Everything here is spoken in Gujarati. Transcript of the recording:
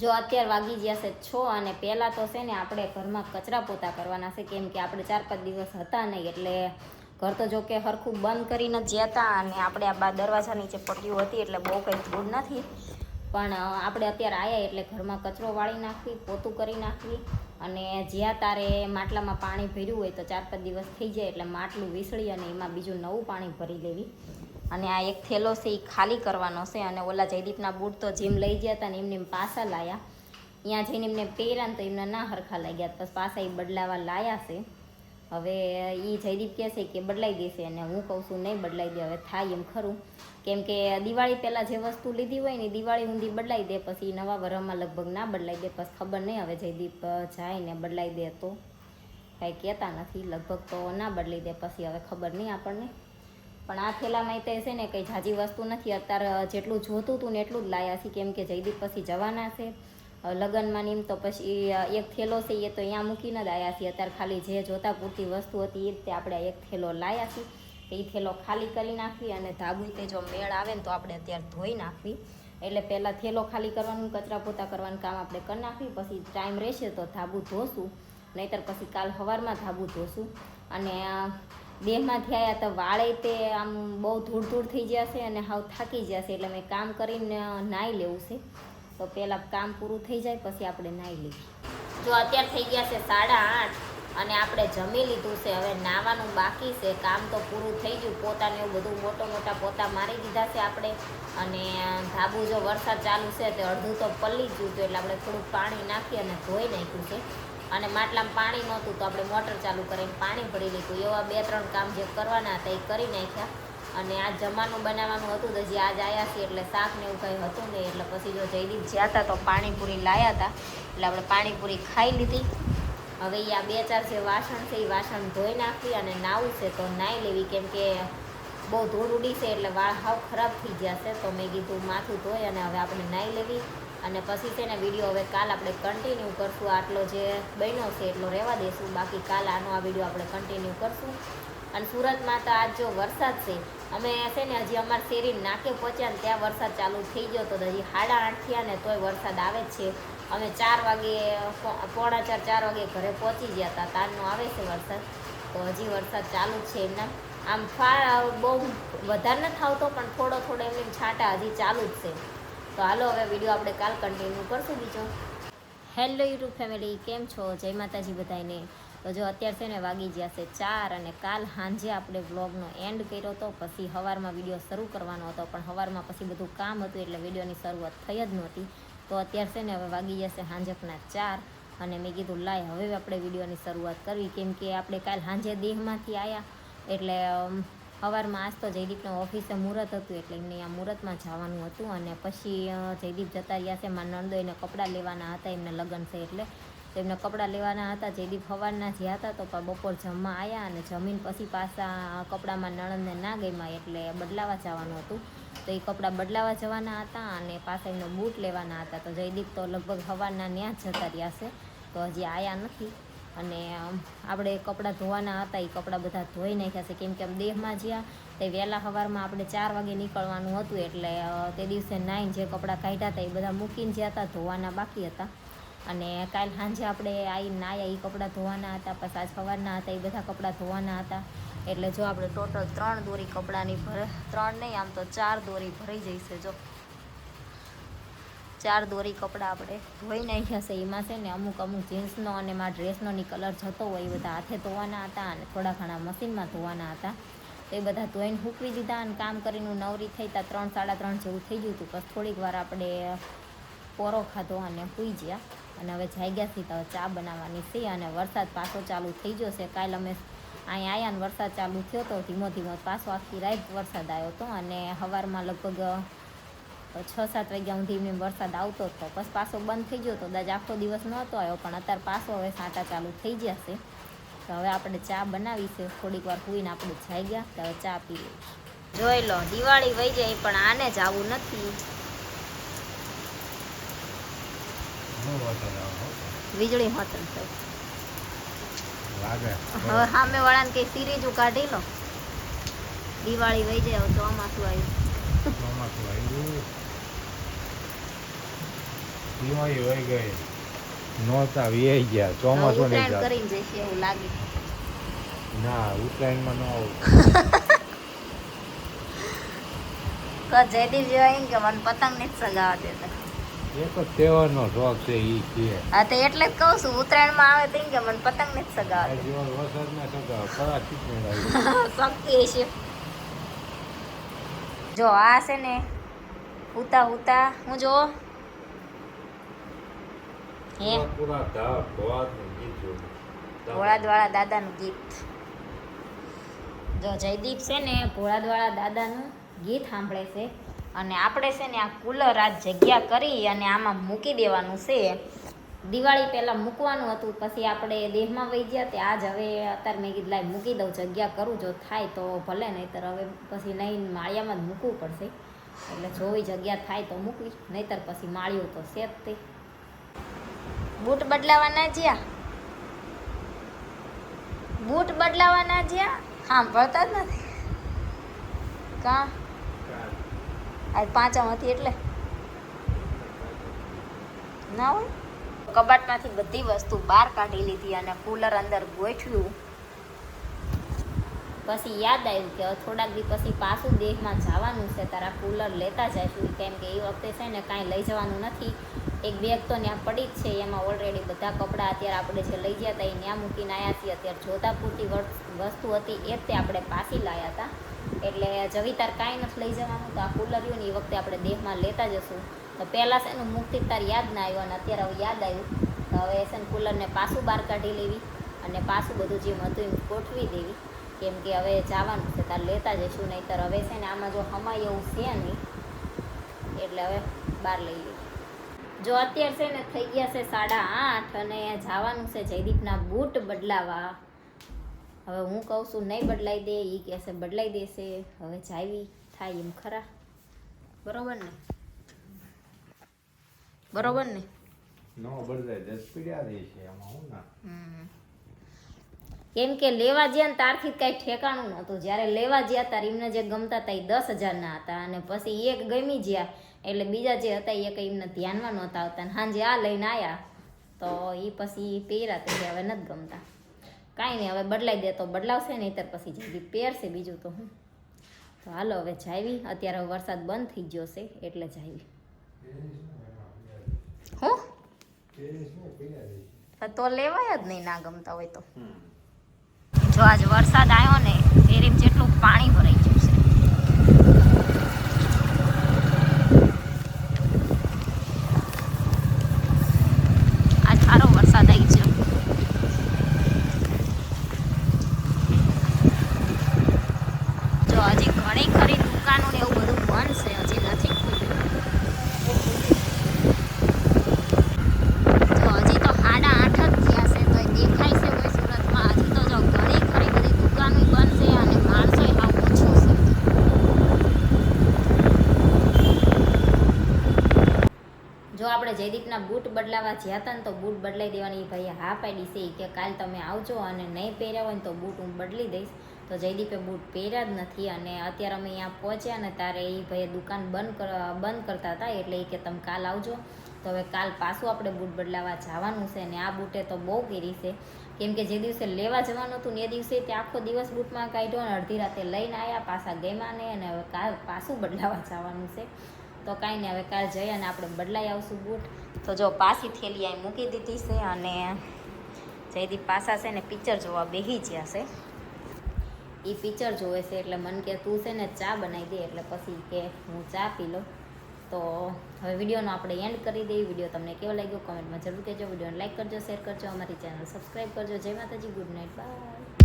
જો અત્યારે વાગી ગયા છે છ અને પહેલાં તો છે ને આપણે ઘરમાં કચરા પોતા કરવાના છે, કેમ કે આપણે ચાર પાંચ દિવસ હતા નહીં, એટલે ઘર તો જો કે હરખું બંધ કરીને જ હતા અને આપણે આ બા દરવાજા નીચે પટ્ટીઓ હતી, એટલે બહુ કંઈ ધૂળ નથી. પણ આપણે અત્યારે આવ્યા એટલે ઘરમાં કચરો વાળી નાખવી, પોતું કરી નાખવી અને જ્યાં તારે માટલામાં પાણી ભર્યું હોય તો ચાર પાંચ દિવસ થઈ જાય એટલે માટલું વિસળી અને એમાં બીજું નવું પાણી ભરી લેવી અને આ એક થેલો છે એ ખાલી કરવાનો છે અને ઓલા જયદીપના બૂટ તો જેમ લઈ ગયા હતા ને એમને એમ પાછા લાયા. અહીંયા જઈને એમને પહેર્યા ને તો એમને ના હરખા લાગ્યા પછી પાછા એ બદલાવા લાયા છે. હવે એ જયદીપ કહે છે કે બદલાઈ દેશે અને હું કહું છું નહીં બદલાઈ દે, હવે થાય એમ ખરું. કેમ કે દિવાળી પહેલાં જે વસ્તુ લીધી હોય ને દિવાળી ઊંધી બદલાઈ દે, પછી નવા વરમાં લગભગ ના બદલાઈ દે. પછી ખબર નહીં હવે જયદીપ જાય ને બદલાઈ દે તો. કાંઈ કહેતા નથી, લગભગ તો ના બદલી દે, પછી હવે ખબર નહીં આપણને. પણ આ થેલામાં તે છે ને કંઈ જાજી વસ્તુ નથી. અત્યારે જેટલું જોતું હતું ને એટલું જ લાયા છે, કેમ કે જયદીપ પછી જવાના છે. લગ્નમાં ને એમ તો પછી એક થેલો છે એ તો અહીંયા મૂકીને જ આવ્યા છીએ. અત્યારે ખાલી જે જોતા પૂરતી વસ્તુ હતી એ રીતે આપણે એક થેલો લાયા છીએ. એ થેલો ખાલી કરી નાખવી અને ધાબુ તે જો મેળ આવે ને તો આપણે અત્યારે ધોઈ નાખવી. એટલે પહેલાં થેલો ખાલી કરવાનું, કચરા પોતા કરવાનું કામ આપણે કરી નાખવી. પછી ટાઈમ રહેશે તો ધાબુ ધોશું. નહીતર પછી કાલ સવારમાં ધાબુ ધોશું. અને દેહમાંથી આવ્યા તો વાળે તે આમ બહુ ધૂળ ધૂળ થઈ જશે અને હાવ થાકી જશે. એટલે મેં કામ કરીને નાહી લેવું છે. તો પહેલાં કામ પૂરું થઈ જાય, પછી આપણે નાહી લઈએ જો અત્યારે થઈ ગયા છે સાડા આઠ અને આપણે જમી લીધું છે. હવે નાવાનું બાકી છે. કામ તો પૂરું થઈ ગયું. પોતાને એવું બધું મોટા મોટા પોતા મારી દીધા છે આપણે. અને ધાબુ જો વરસાદ ચાલુ છે, તે અડધું તો પલ્લી ગયું હતું. એટલે આપણે થોડુંક પાણી નાખી અને ધોઈ નાખ્યું છે. અને માટલામાં પાણી નહોતું તો આપણે મોટર ચાલુ કરીને પાણી ભરી લીધું. એવા બે ત્રણ કામ જે કરવાના હતા એ કરી નાખ્યા. અને આ જમવાનું બનાવવાનું હતું તો જે આજ આવ્યા છીએ એટલે શાક ને એવું કંઈ હતું નહીં. એટલે પછી જો જયદીપ જ્યાં હતા તો પાણીપુરી લાયા હતા. એટલે આપણે પાણીપુરી ખાઈ લીધી. હવે આ બે ચાર જે વાસણ છે એ વાસણ ધોઈ નાખી અને નાવું છે તો નાહી લેવી. કેમ કે બહુ ધૂળ ઉડી છે એટલે વાળ હાવ ખરાબ થઈ ગયા છે. તો મેં કીધું માથું ધોઈ અને હવે આપણે નાહી લેવી. અને પછી છે ને વીડિયો હવે કાલ આપણે કન્ટિન્યુ કરશું. આટલો જે બન્યો છે એટલો રહેવા દઈશું બાકી કાલ આનો આ વીડિયો આપણે કન્ટિન્યુ કરશું. અને સુરતમાં તો આજ જો વરસાદ છે, અમે છે ને હજી અમારા શેરી નાકે પહોંચ્યા ને ત્યાં વરસાદ ચાલુ થઈ ગયો તો હજી સાડા આઠ થયા ને તોય વરસાદ આવે જ છે. અમે ચાર વાગે, પોણા ચાર ચાર વાગે ઘરે પહોંચી ગયા હતા તારનો આવે છે વરસાદ. તો હજી વરસાદ ચાલુ જ છે એમના. આમ ફા બહુ વધારે નથી આવતો, પણ થોડો થોડો એમની છાંટા હજી ચાલુ જ છે. તો હાલો, હવે વીડિયો આપણે કાલ કન્ટિન્યુ કરશું બીજો. હેલો યુટ્યુબ ફેમિલી કેમ છો? જય માતાજી બધાને તો જો અત્યારે છે ને વાગી ગયા છે ચાર અને કાલ સાંજે આપણે વ્લોગનો એન્ડ કર્યો હતો પછી સવારમાં વીડિયો શરૂ કરવાનો હતો, પણ સવારમાં પછી બધું કામ હતું એટલે વિડીયોની શરૂઆત થઈ જ નહોતી. તો અત્યારે છે ને હવે વાગી જશે સાંજકના ચાર અને મેં કીધું, લાય, હવે આપણે વિડીયોની શરૂઆત કરવી. કેમ કે આપણે કાલ સાંજે દેહમાંથી આવ્યા એટલે સવારમાં આજ તો જયદીપનો ઓફિસે મુહૂર્ત હતું એટલે એમને આ મુહૂર્તમાં જવાનું હતું અને પછી જયદીપ જતા રહ્યા છે. મારા નણંદોઈને કપડાં લેવાના હતા, એમને લગ્ન છે એટલે. એમને કપડાં લેવાના હતા. જયદીપ સવારના જ્યાં હતા તો બપોર જમવા આવ્યા અને જમીન પછી પાછા કપડામાં નણંદને ના ગમ્યા એટલે બદલાવા જવાનું હતું. તો એ કપડાં બદલાવા જવાના હતા અને પાછા એમને બૂટ લેવાના હતા. તો જયદીપ તો લગભગ હવારના ત્યાં જ જતા રહ્યા છે. તો હજી આવ્યા નથી. અને આપણે કપડાં ધોવાના હતા એ કપડાં બધા ધોઈ નાખ્યા છે. કેમ કે આમ દેહમાં જ્યાં તે વહેલા સવારમાં આપણે ચાર વાગે નીકળવાનું હતું, એટલે તે દિવસે નાઈન જે કપડાં કાઢ્યા હતા, એ બધા મૂકીને જ્યાં હતા, ધોવાના બાકી હતા. અને કાલ સાંજે આપણે આવી નાયા એ કપડાં ધોવાના હતા, પછી આજ સવારના હતા એ બધા કપડાં ધોવાના હતા. એટલે જો આપણે ટોટલ ત્રણ દોરી કપડાંની ભર, ત્રણ નહીં, આમ તો ચાર દોરી ભરાઈ જઈશે જો. ચાર દોરી કપડાં આપણે ધોઈ નાખ્યા છે. એમાં છે ને અમુક અમુક જીન્સનો અને મારા ડ્રેસનો ની કલર જતો હોય એ બધા હાથે ધોવાના હતા અને થોડા ઘણા મશીનમાં ધોવાના હતા. તો એ બધા ધોઈને હૂકવી દીધા અને કામ કરીને નવરી થઈ તા ત્રણ, સાડા ત્રણ જેવું થઈ ગયું હતું બસ થોડીક વાર આપણે પોરો ખાધો અને સૂઈ ગયા અને હવે જાગ્યા તો ચા બનાવવાની છે અને વરસાદ પાછો ચાલુ થઈ ગયો છે. કાલ અમે અહીં આવ્યા ને વરસાદ ચાલુ થયો તો ધીમો ધીમો પાછો આખી રાત વરસાદ આવ્યો હતો અને સવારમાં લગભગ છ સાત વાગ્યા સુધી ધીમે વરસાદ આવતો હતો પછી પાછો બંધ થઈ ગયો તો દાજ આખો દિવસ નહોતો આવ્યો પણ અત્યારે પાછો હવે સાંટા ચાલુ થઈ છે. તો હવે આપણે ચા બનાવી છે. થોડીક વાર સુઈને આપણે જઈ ગયા તો હવે ચા પી લઈએ. જોઈ લો દિવાળી વહી જાય પણ આને જ આવું? નથી હો. વીજળી હોતન હવે સામે વાળાને કઈ સિરીજ કાઢી લો. દિવાળી વહી જાય હવે ચોમાસું આવ્યું. ચોમાસું આવ્યું. દિવાળી હોય ગઈ નહોતા વી ગયા ચોમાસું નહીં કરીને જશે એવું લાગે. ના ઉત્તરાયણમાં ન આવું. તો જયદીપ જેવા કે મને પતંગ નથી સગાવા દેતા એક જ તહેવારનો શોખ છે એ છે. હા તો એટલે જ કહું છું ઉત્તરાયણમાં આવે તો કે મને પતંગ સગાવા જીવન શક્તિ છે. જો આ છે ને હુતા હુતા હું જો હે પૂરા પૂરા ધાપ ભવાતનું ગીત જોયું. ભોળાદવાળા દાદાનું ગીત. જો જયદીપ છે ને, ભોળાદવાળા દાદાનું ગીત સાંભળે છે અને આપણે છે ને આ કુલર આ જગ્યા કરી અને આમાં મૂકી દેવાનું છે. દિવાળી પહેલાં મૂકવાનું હતું, પછી આપણે દેહમાં વહી ગયા તે આજ હવે અત્યારે મેં કીધું લાઈ મૂકી દઉં, જગ્યા કરું, જો થાય તો ભલે, નહીંતર હવે પછી નહીં, માળિયામાં જ મૂકવું પડશે. એટલે જોવી જગ્યા થાય તો મૂકવી, નહીંતર પછી માળ્યું તો છે જ તે. બૂટ બદલાવાના જ્યાં? બૂટ બદલાવાના જ્યાં? સાંભળતા જ નથી. કા? આજ પાંચમ હતી એટલે. ના હોય? કબાટમાંથી બધી વસ્તુ બહાર કાઢી લીધી અને કુલર અંદર ગોઠવ્યું. પછી યાદ આવ્યું કે થોડાક દી પછી પાછું દેહમાં જવાનું છે. તારા કુલર લેતા જઈશું. કેમ કે એ વખતે છે ને કાંઈ લઈ જવાનું નથી. એક બેગ તો ત્યાં પડી જ છે, એમાં ઓલરેડી બધા કપડાં અત્યારે આપણે જે લઈ ગયા હતા એ ત્યાં મૂકીને આવ્યા છીએ. અત્યારે જોતા પૂરતી વસ- વસ્તુ હતી એ જ તે આપણે પાછી લાવ્યા હતા. એટલે જવિતાર કાંઈ નથી લઈ જવાનું, તો આ કુલર રહ્યું ને એ વખતે આપણે દેહમાં લેતા જશું. તો પહેલાં છે એનું મુક્તિ તાર યાદ ના આવ્યો અને અત્યારે હવે યાદ આવ્યું. તો હવે છે ને કુલરને પાછું બહાર કાઢી લેવી અને પાછું બધું જેમ હતું એમ ગોઠવી દેવી. કેમ કે હવે જવાનું છે, તાર લેતા જઈશું. નહીંતર હવે છે ને આમાં જો હમાય એવું છે નહીં, એટલે હવે બહાર લઈ લઈએ જો અત્યારે છે ને થઈ ગયા છે સાડા આઠ અને જવાનું છે જયદીપના બૂટ બદલાવા. હવે હું કહું છું નહીં બદલાઈ દે એ કહેશે બદલાઈ દેશે. હવે જાવી થાય એમ ખરા. બરોબર ને? બરોબર ને? નો બદલાય દસ પીડ્યા દે છે આમાં હું ના? હમ. કેમ કે લેવા જ્યાં તારથી કાંઈ ઠેકાણું નહોતું. જ્યારે લેવા જ્યાં તાર એમને જે ગમતા હતા એ દસ હજારના હતા અને પછી એક ગમી ગયા એટલે બીજા જે હતા એ કંઈ એમને ધ્યાનમાં નહોતા આવતા. અને સાંજે આ લઈને આવ્યા તો એ પછી પહેર્યા તો હવે નથી ગમતા. કાંઈ નહીં હવે બદલાઈ દે તો બદલાવશે નહીંતર પછી જલ્દી પહેરશે બીજું તો હું. તો હાલો હવે જાવી. અત્યારે હવે વરસાદ બંધ થઈ ગયો છે એટલે જાવી. હું? તો લેવાય જ નહીં ના ગમતા હોય તો. જો આજ વરસાદ આવ્યો ને એરીમ જેટલું પાણી ભરાઈ ગયું છે આજ સારો વરસાદ આવી ગયો જો હજી ઘણી ખરી દુકાનો ને એવું બધું બંધ છે હજી નથી ખુલ્યું જો હજી તો સાડા આઠ જ થયા છે તો દેખાય છે કોઈ સુરતમાં હજી તો જો ઘણી ખરી બધી દુકાનો બંધ છે અને માણસો હાવ ઓછું છે જો આપણે જયદીપના બૂટ બદલાવા જ્યાં હતા ને તો બૂટ બદલાઈ દેવાની ભાઈએ હા પાડી છે કે કાલ તમે આવજો અને નહીં પહેર્યા હોય ને તો બૂટ હું બદલી દઈશ. તો જયદીપે બૂટ પહેર્યા જ નથી અને અત્યારે અમે અહીંયા પહોંચ્યા ને ત્યારે એ ભાઈએ દુકાન બંધ બંધ કરતા હતા એટલે એ કે તમે કાલ આવજો. તો હવે કાલ પાછું આપણે બૂટ બદલાવા જવાનું છે ને આ બૂટે તો બહુ કેરી છે. કેમ કે જે દિવસે લેવા જવાનું હતું ને એ દિવસે તે આખો દિવસ બૂટમાં કાઢ્યો અને અડધી રાતે લઈને આવ્યા પાછા ગયમાં ને અને હવે કાલ પાછું બદલાવા જવાનું છે. તો કાંઈ નહીં, હવે કાલ જઈ અને આપણે બદલાઈ આવશું બૂટ. તો જો પાછી થેલી અહીં મૂકી દીધી છે અને જયદીપ પાછા છે ને પિક્ચર જોવા બેસી ગયા છે. એ પિક્ચર જોવે છે એટલે મન કે તું છે ને ચા બનાવી દે, એટલે પછી કે હું ચા પી લઉં. તો હવે વિડીયોનો આપણે એન્ડ કરી દઈએ. વીડિયો તમને કેવો લાગ્યો કોમેન્ટમાં જરૂર કહેજો. વિડીયોને લાઈક કરજો, શેર કરજો, અમારી ચેનલ સબસ્ક્રાઈબ કરજો. જય માતાજી, ગુડ નાઇટ બાય.